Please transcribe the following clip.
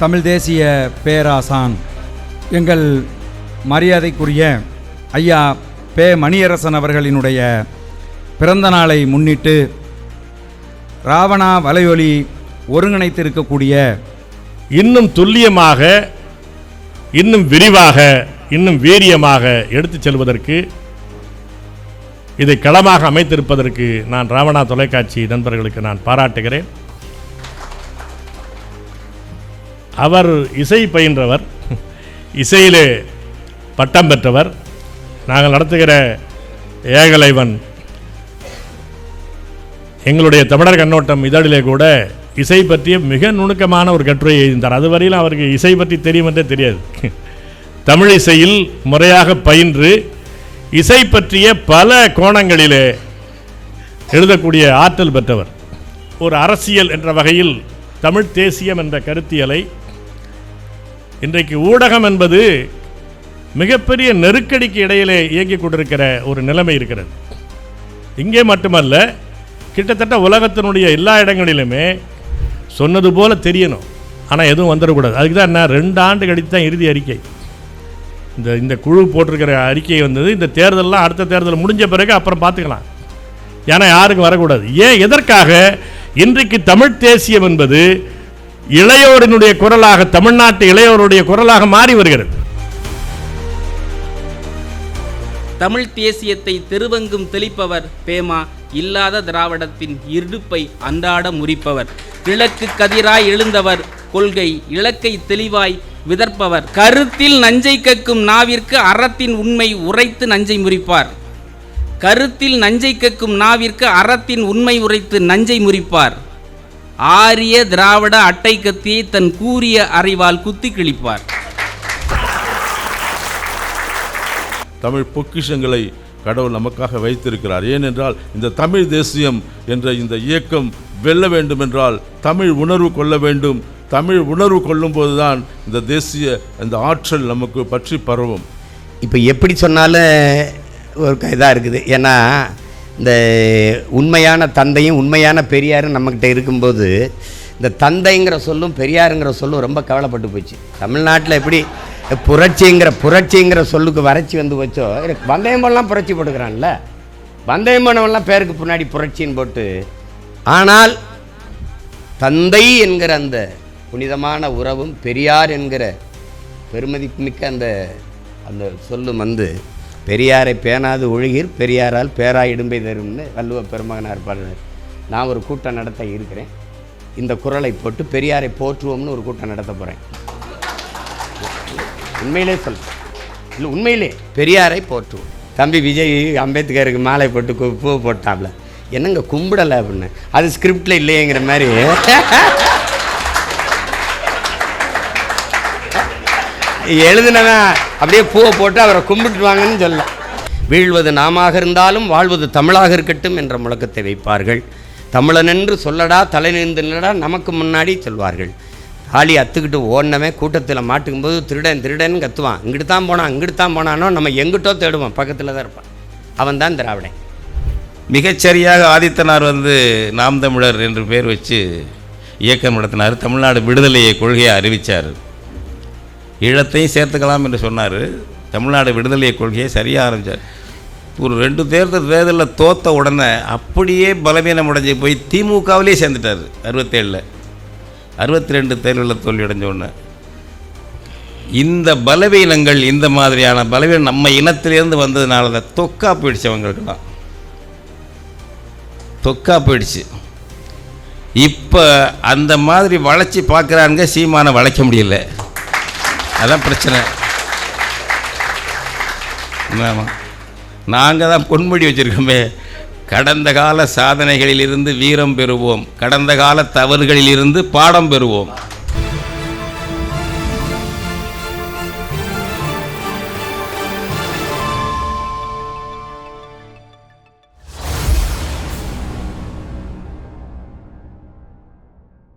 தமிழ் தேசிய பேராசான். எங்கள் மரியாதைக்குரிய ஐயா பே மணியரசன் அவர்களினுடைய பிறந்த நாளை முன்னிட்டு ராவணா வலையொலி ஒருங்கிணைத்திருக்கக்கூடிய இன்னும் துல்லியமாக இன்னும் விரிவாக இன்னும் வீரியமாக எடுத்துச் செல்வதற்கு இதை களமாக அமைத்திருப்பதற்கு நான் ராவணா தொலைக்காட்சி நண்பர்களுக்கு நான் பாராட்டுகிறேன். அவர் இசை பயின்றவர் இசையிலே பட்டம் பெற்றவர். நாங்கள் நடத்துகிற ஏகலைவன் எங்களுடைய தமிழர் கண்ணோட்டம் இதழிலே கூட இசை பற்றிய மிக நுணுக்கமான ஒரு கட்டுரையை எழுதினார் அதுவரையிலும் அவருக்கு இசை பற்றி தெரியும் என்றே தெரியாது. தமிழ் இசையில் முறையாக பயின்று இசை பற்றிய பல கோணங்களிலே எழுதக்கூடிய ஆற்றல் பெற்றவர். ஒரு அரசியல் என்ற வகையில் தமிழ் தேசியம் என்ற கருத்தியலை இன்றைக்கு ஊடகம் என்பது மிகப்பெரிய நெருக்கடிக்கு இடையிலே இயங்கிக் கொண்டிருக்கிற ஒரு நிலைமை இருக்கிறது. இங்கே மட்டுமல்ல கிட்டத்தட்ட உலகத்தினுடைய எல்லா இடங்களிலுமே சொன்னது போல தெரியணும். ஆனால் எதுவும் வந்துடக்கூடாது. அதுக்கு தான் என்ன ரெண்டு ஆண்டு கழித்து தான் இறுதி அறிக்கை. இந்த இந்த குழு போட்டிருக்கிற அறிக்கை வந்தது. இந்த தேர்தலெலாம் அடுத்த தேர்தல் முடிஞ்ச பிறகு அப்புறம் பார்த்துக்கலாம். ஏன்னா யாருக்கும் வரக்கூடாது. ஏன் எதற்காக? இன்றைக்கு தமிழ் தேசியம் என்பது இளையோரினுடைய குரலாக தமிழ்நாட்டு இளையோருடைய குரலாக மாறி வருகிறது. தமிழ் தேசியத்தை தெருவங்கும் தெளிப்பவர் பேமா இல்லாத திராவிடத்தின் இருப்பை அன்றாட முறிப்பவர். கிழக்கு கதிராய் எழுந்தவர் கொள்கை இலக்கை தெளிவாய் விதர்ப்பவர். கருத்தில் நஞ்சை கக்கும் நாவிற்கு அறத்தின் உண்மை உரைத்து நஞ்சை முறிப்பார். கருத்தில் நஞ்சை கக்கும் நாவிற்கு அறத்தின் உண்மை உரைத்து நஞ்சை முறிப்பார். ஆரிய திராவிட அட்டை கத்தியை தன் கூரிய அறிவால் குத்தி கிழிப்பார். தமிழ் பொக்கிஷங்களை கடவுள் நமக்காக வைத்திருக்கிறார். ஏனென்றால் இந்த தமிழ் தேசியம் என்ற இந்த இயக்கம் வெல்ல வேண்டும் என்றால் தமிழ் உணர்வு கொள்ள வேண்டும். தமிழ் உணர்வு கொள்ளும்போது தான் இந்த தேசிய இந்த ஆற்றல் நமக்கு பற்றி பரவும். இப்போ எப்படி சொன்னாலும் ஒரு இதாக இருக்குது. ஏன்னா இந்த உண்மையான தந்தையும் உண்மையான பெரியாரும் நம்மக்கிட்ட இருக்கும்போது இந்த தந்தைங்கிற சொல்லும் பெரியாருங்கிற சொல்லும் ரொம்ப கவலைப்பட்டு போச்சு. தமிழ்நாட்டில் எப்படி புரட்சிங்கிற புரட்சிங்கிற சொல்லுக்கு வறட்சி வந்து வச்சோ வந்தயமெல்லாம் புரட்சி போட்டுக்கிறான்ல. வந்தயம்பனவெல்லாம் பேருக்கு பின்னாடி புரட்சின்னு போட்டு ஆனால் தந்தை என்கிற அந்த புனிதமான உறவும் பெரியார் என்கிற பெருமதிப்புமிக்க அந்த அந்த சொல்லும் வந்து பெரியாரை பேணாது ஒழுகிற் பெரியாரால் பேரா இடும்பை தரும்னு வள்ளுவ பெருமகனார் பாடினார். நான் ஒரு கூட்டம் நடத்த இருக்கிறேன். இந்த குரலை போட்டு பெரியாரை போற்றுவோம்னு ஒரு கூட்டம் நடத்த போகிறேன் உண்மையிலே சொல் இல்லை உண்மையிலே பெரியாரை போற்றுவோம். தம்பி விஜய் அம்பேத்கருக்கு மாலை போட்டு பூ போட்டாப்ல. என்னங்க கும்பிடலை அப்படின்னு. அது ஸ்கிரிப்டில் இல்லையேங்கிற மாதிரி. எழுதுனவன் அப்படியே பூவை போட்டு அவரை கும்பிட்டுவாங்கன்னு சொல்ல. வீழ்வது நாமாக இருந்தாலும் வாழ்வது தமிழாக இருக்கட்டும் என்ற முழக்கத்தை வைப்பார்கள். தமிழன் என்று சொல்லடா தலை நின்று நமக்கு முன்னாடி சொல்வார்கள். தாலி அத்துக்கிட்டு ஓடினவன் கூட்டத்தில் மாட்டுக்கும் போது திருடன் திருடன் கத்துவான். இங்கிட்டு தான் போனான் இங்கிட்டு தான் போனானோ நம்ம எங்கிட்டோ தேடுவோம் பக்கத்தில் தான் இருப்பான். அவன் தான் திராவிடன். மிகச்சரியாக ஆதித்தனார் வந்து நாம் தமிழர் என்று பேர் வச்சு இயக்கம் நடத்தினார். தமிழ்நாடு விடுதலையை கொள்கையை அறிவித்தார் ஈழத்தையும் சேர்த்துக்கலாம் என்று சொன்னார். தமிழ்நாடு விடுதலை கொள்கையை சரியாக ஆரம்பித்தார் ஒரு ரெண்டு தேர்தல் தேர்தலில் தோத்த உடனே அப்படியே பலவீனம் அடைஞ்சு போய் திமுகவிலே சேர்ந்துட்டார் அறுபத்தேழில். அறுபத்தி ரெண்டு தேர்தலில் தோல்வி அடைஞ்ச உடனே. இந்த பலவீனங்கள் இந்த மாதிரியான பலவீனம் நம்ம இனத்திலேருந்து வந்ததுனால தான் தொக்கா போயிடுச்சு அவங்களுக்கெல்லாம். தொக்கா போயிடுச்சு. இப்போ அந்த மாதிரி வளைச்சி பார்க்குறாங்க சீமானை வளைக்க முடியல. அதான் பிரச்சனை. ஆமாம் நாங்கள் தான் பொன்மொழி வச்சுருக்கோமே. கடந்த கால சாதனைகளிலிருந்து வீரம் பெறுவோம். கடந்த கால தவறுகளிலிருந்து பாடம் பெறுவோம்.